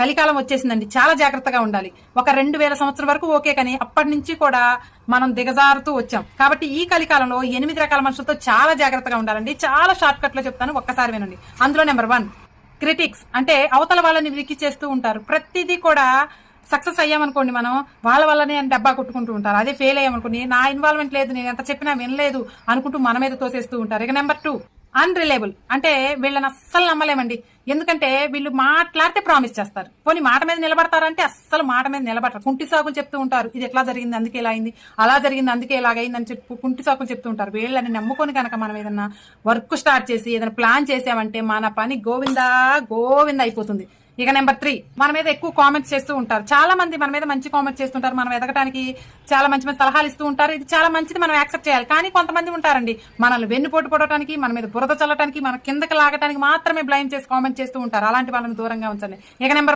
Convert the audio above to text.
కలికాలం వచ్చేసిందండి. చాలా జాగ్రత్తగా ఉండాలి. ఒక రెండు వేల సంవత్సరం వరకు ఓకే కానీ అప్పటి నుంచి కూడా మనం దిగజారుతూ వచ్చాం. కాబట్టి ఈ కలికాలంలో ఎనిమిది రకాల మనుషులతో చాలా జాగ్రత్తగా ఉండాలండి. చాలా షార్ట్ కట్లో చెప్తాను ఒక్కసారి వినండి. అందులో నెంబర్ వన్ క్రిటిక్స్ అంటే అవతల వాళ్ళని విరికి చేస్తూ ఉంటారు. ప్రతిదీ కూడా సక్సెస్ అయ్యామనుకోండి మనం వాళ్ళ వల్లనే అని డబ్బా కొట్టుకుంటూ ఉంటారు. అదే ఫెయిల్ అయ్యామనుకోండి నా ఇన్వాల్వ్మెంట్ లేదు నేను ఎంత చెప్పినా వినలేదు అనుకుంటూ మన మీద తోసేస్తూ ఉంటారు. ఇక నెంబర్ టూ అన్రిలేబుల్ అంటే వీళ్ళని అస్సలు నమ్మలేమండి. ఎందుకంటే వీళ్ళు మాట్లాడితే ప్రామిస్ చేస్తారు. పోనీ మాట మీద నిలబడతారంటే అస్సలు మాట మీద నిలబడతారు కుంటి సాకులు చెప్తూ ఉంటారు. ఇది ఎట్లా జరిగింది? అందుకే ఇలా అయింది. అలా జరిగింది. అందుకే ఇలాగైంది అని చెప్పి కుంటి సాకులు చెప్తూ ఉంటారు. వీళ్ళని నమ్ముకొని కనుక మనం ఏదన్నా వర్క్ స్టార్ట్ చేసి ఏదైనా ప్లాన్ చేసామంటే మన పని గోవిందా గోవింద అయిపోతుంది. ఇక నెంబర్ త్రీ మన మీద ఎక్కువ కామెంట్స్ చేస్తూ ఉంటారు. చాలా మంది మన మీద మంచి కామెంట్స్ చేస్తుంటారు. మనం ఎదగడానికి చాలా మంచి మంచి సలహాలు ఇస్తూ ఉంటారు. ఇది చాలా మంచిది. మనం యాక్సెప్ట్ చేయాలి. కానీ కొంతమంది ఉంటారండి మనల్ని వెన్నుపోటు పడటానికి మన మీద బురద చల్లటానికి మన కిందకి లాగటానికి మాత్రమే బ్లైమ్ చేసి కామెంట్ చేస్తూ ఉంటారు. అలాంటి వాళ్ళని దూరంగా ఉంచండి. ఇక నెంబర్